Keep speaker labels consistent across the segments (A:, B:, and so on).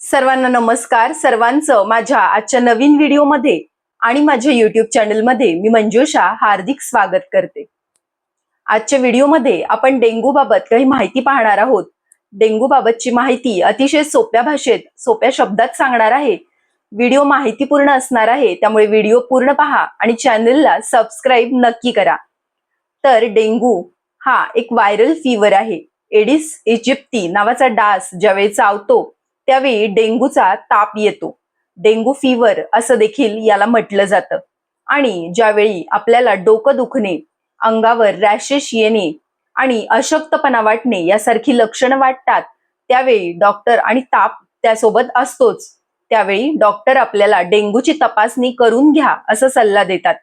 A: सर्वांना नमस्कार. सर्वांचं माझ्या आजच्या नवीन व्हिडिओमध्ये आणि माझ्या युट्यूब चॅनलमध्ये मी मंजुषा हार्दिक स्वागत करते. आजच्या व्हिडिओमध्ये आपण डेंग्यू बाबत काही माहिती पाहणार आहोत. डेंग्यू बाबतची माहिती अतिशय सोप्या भाषेत सोप्या शब्दात सांगणार आहे. व्हिडिओ माहितीपूर्ण असणार आहे त्यामुळे व्हिडिओ पूर्ण पहा आणि चॅनलला सबस्क्राईब नक्की करा. तर डेंगू हा एक व्हायरल फीवर आहे. एडिस इजिप्ती नावाचा डास ज्यावेळी चावतो त्यावेळी डेंग्यूचा ताप येतो. डेंगू फीवर असं देखील याला म्हटलं जातं. आणि ज्यावेळी आपल्याला डोकं दुखणे अंगावर रॅशेस येणे आणि अशक्तपणा वाटणे यासारखी लक्षणं वाटतात त्यावेळी डॉक्टर आणि ताप त्यासोबत असतोच. त्यावेळी डॉक्टर आपल्याला डेंगूची तपासणी करून घ्या असा सल्ला देतात.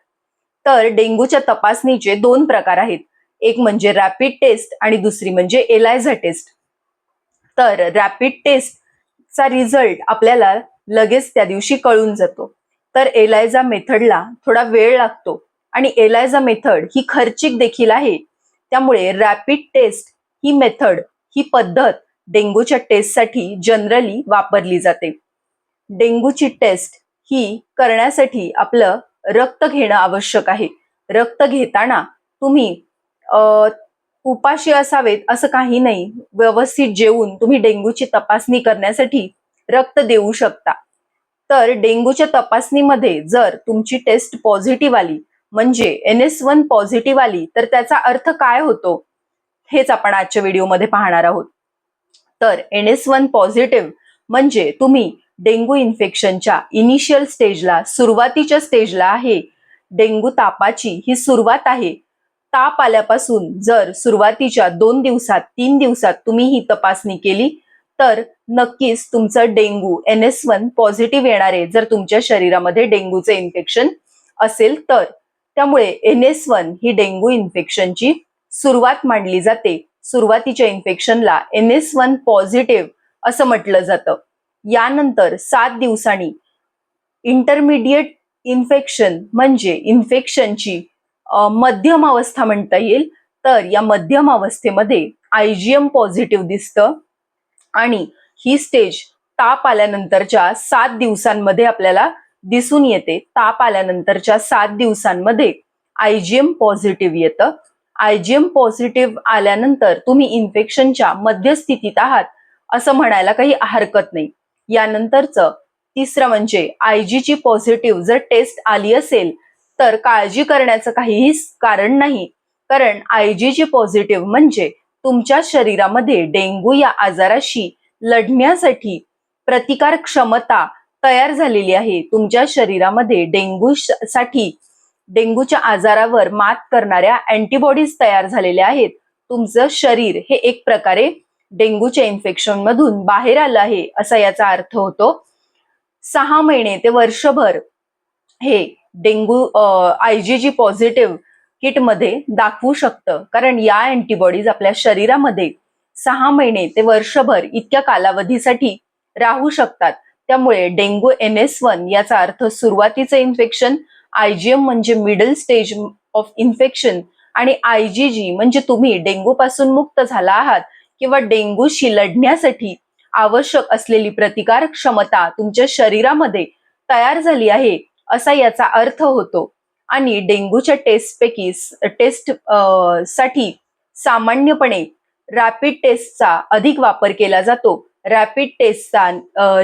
A: तर डेंगूच्या तपासणीचे दोन प्रकार आहेत. एक म्हणजे रॅपिड टेस्ट आणि दुसरी म्हणजे एलायझा टेस्ट तर रॅपिड टेस्ट चा रिझल्ट आपल्याला लगेच त्या दिवशी कळून जातो. तर एलायझा मेथडला थोडा वेळ लागतो आणि एलायझा मेथड ही खर्चिक देखील आहे. त्यामुळे रॅपिड टेस्ट ही मेथड ही पद्धत डेंगूच्या टेस्टसाठी जनरली वापरली जाते. डेंगूची टेस्ट ही करण्यासाठी आपलं रक्त घेणं आवश्यक आहे. रक्त घेताना तुम्ही उपाशी असावेत असं काही नाही. व्यवस्थित जेवून तुम्ही डेंग्यूची तपासणी करण्यासाठी रक्त देऊ शकता. तर डेंगूच्या तपासणीमध्ये जर तुमची टेस्ट पॉझिटिव्ह आली म्हणजे एन एस वन पॉझिटिव्ह आली तर त्याचा अर्थ काय होतो? हेच आपण आजच्या व्हिडिओमध्ये पाहणार आहोत. तर एन एस वन पॉझिटिव्ह म्हणजे तुम्ही डेंगू इन्फेक्शनच्या इनिशियल स्टेजला सुरुवातीच्या स्टेजला आहे. डेंगू तापाची ही सुरुवात आहे. ताप आल्यापासून जर सुरुवातीच्या दोन दिवसात तीन दिवसात तुम्ही ही तपासणी केली तर नक्कीच तुमचं dengue N S one positive येणार आहे जर तुमच्या शरीरामध्ये डेंग्यूचे इन्फेक्शन असेल तर. त्यामुळे एन एस वन ही डेंगू इन्फेक्शनची सुरुवात मानली जाते. सुरुवातीच्या इन्फेक्शनला एन एस वन पॉझिटिव्ह असं म्हटलं जातं. यानंतर सात दिवसांनी इंटरमिडिएट इन्फेक्शन म्हणजे इन्फेक्शनची मध्यम अवस्था म्हणता येईल. तर या मध्यम अवस्थेमध्ये आयजीएम पॉझिटिव्ह दिसतं आणि ही स्टेज ताप आल्यानंतरच्या सात दिवसांमध्ये आपल्याला दिसून येते. ताप आल्यानंतरच्या सात दिवसांमध्ये आयजीएम पॉझिटिव्ह येतं. आयजीएम पॉझिटिव्ह आल्यानंतर तुम्ही इन्फेक्शनच्या मध्यस्थितीत आहात असं म्हणायला काही हरकत नाही. यानंतरचं तिसरं म्हणजे आयजीची पॉझिटिव्ह जर टेस्ट आली असेल तर काळजी करण्याचं काहीही कारण नाही. कारण आयजीची पॉझिटिव्ह म्हणजे तुमच्या शरीरामध्ये डेंगू या आजाराशी लढण्यासाठी प्रतिकार क्षमता तयार झालेली आहे. तुमच्या शरीरामध्ये डेंगू साठी डेंगूच्या आजारावर मात करणाऱ्या अँटीबॉडीज तयार झालेल्या आहेत. तुमचं शरीर हे एक प्रकारे डेंगूच्या इन्फेक्शन मधून बाहेर आलं आहे असा याचा अर्थ होतो. सहा महिने ते वर्षभर हे डेंगू आयजीजी पॉझिटिव्ह किटमध्ये दाखवू शकतं. कारण या अँटीबॉडीज आपल्या शरीरामध्ये सहा महिने ते वर्षभर इतक्या कालावधीसाठी राहू शकतात. त्यामुळे डेंगू एन एस वन याचा अर्थ सुरुवातीचं इन्फेक्शन आयजीएम म्हणजे मिडल स्टेज ऑफ इन्फेक्शन आणि आयजीजी म्हणजे तुम्ही डेंग्यू पासून मुक्त झाला आहात किंवा डेंगूशी लढण्यासाठी आवश्यक असलेली प्रतिकार क्षमता तुमच्या शरीरामध्ये तयार झाली आहे असा याचा अर्थ होतो. आणि डेंग्यूच्या टेस्टपैकी टेस्टसाठी सामान्यपणे रॅपिड टेस्टचा अधिक वापर केला जातो. रॅपिड टेस्टचा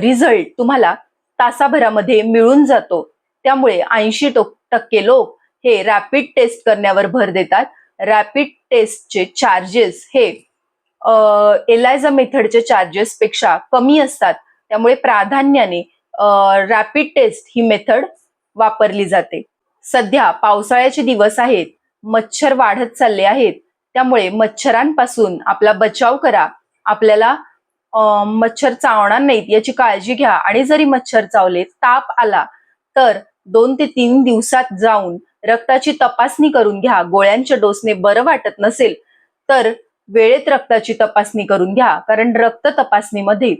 A: रिझल्ट तुम्हाला तासाभरामध्ये मिळून जातो. त्यामुळे ऐंशी टक्के लोक हे रॅपिड टेस्ट करण्यावर भर देतात. रॅपिड टेस्टचे चार्जेस हे एलायझा मेथडचे चार्जेस पेक्षा कमी असतात. त्यामुळे प्राधान्याने रॅपिड टेस्ट ही मेथड वापरली जाते. सध्या पावसाळ्याचे दिवस आहेत मच्छर वाढत चालले आहेत त्यामुळे मच्छरांपासून आपला बचाव करा. आपल्याला मच्छर चावणार नाहीत याची काळजी घ्या. आणि जरी मच्छर चावले ताप आला तर दोन ते तीन दिवसात जाऊन रक्ताची तपासणी करून घ्या. गोळ्यांच्या डोसने बरं वाटत नसेल तर वेळेत रक्ताची तपासणी करून घ्या. कारण रक्त तपासणीमध्ये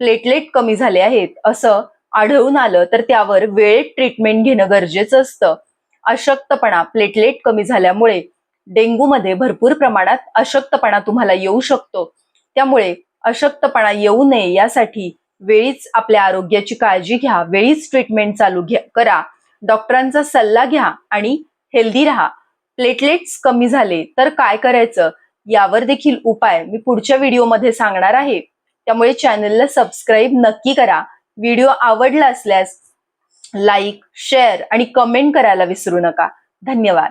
A: प्लेटलेट कमी झाले आहेत असं आढळून आलं तर त्यावर वेळेत ट्रीटमेंट घेणं गरजेचं असतं. अशक्तपणा प्लेटलेट कमी झाल्यामुळे डेंग्यूमध्ये भरपूर प्रमाणात अशक्तपणा तुम्हाला येऊ शकतो. त्यामुळे अशक्तपणा येऊ नये यासाठी वेळीच आपल्या आरोग्याची काळजी घ्या वेळीच ट्रीटमेंट चालू घ्या करा. डॉक्टरांचा सल्ला घ्या आणि हेल्दी राहा. प्लेटलेट्स कमी झाले तर काय करायचं? यावर देखील उपाय मी पुढच्या व्हिडिओमध्ये सांगणार आहे. त्यामुळे चॅनलला सबस्क्राईब नक्की करा. व्हिडिओ आवडला असल्यास लाईक शेअर आणि कमेंट करायला विसरू नका. धन्यवाद.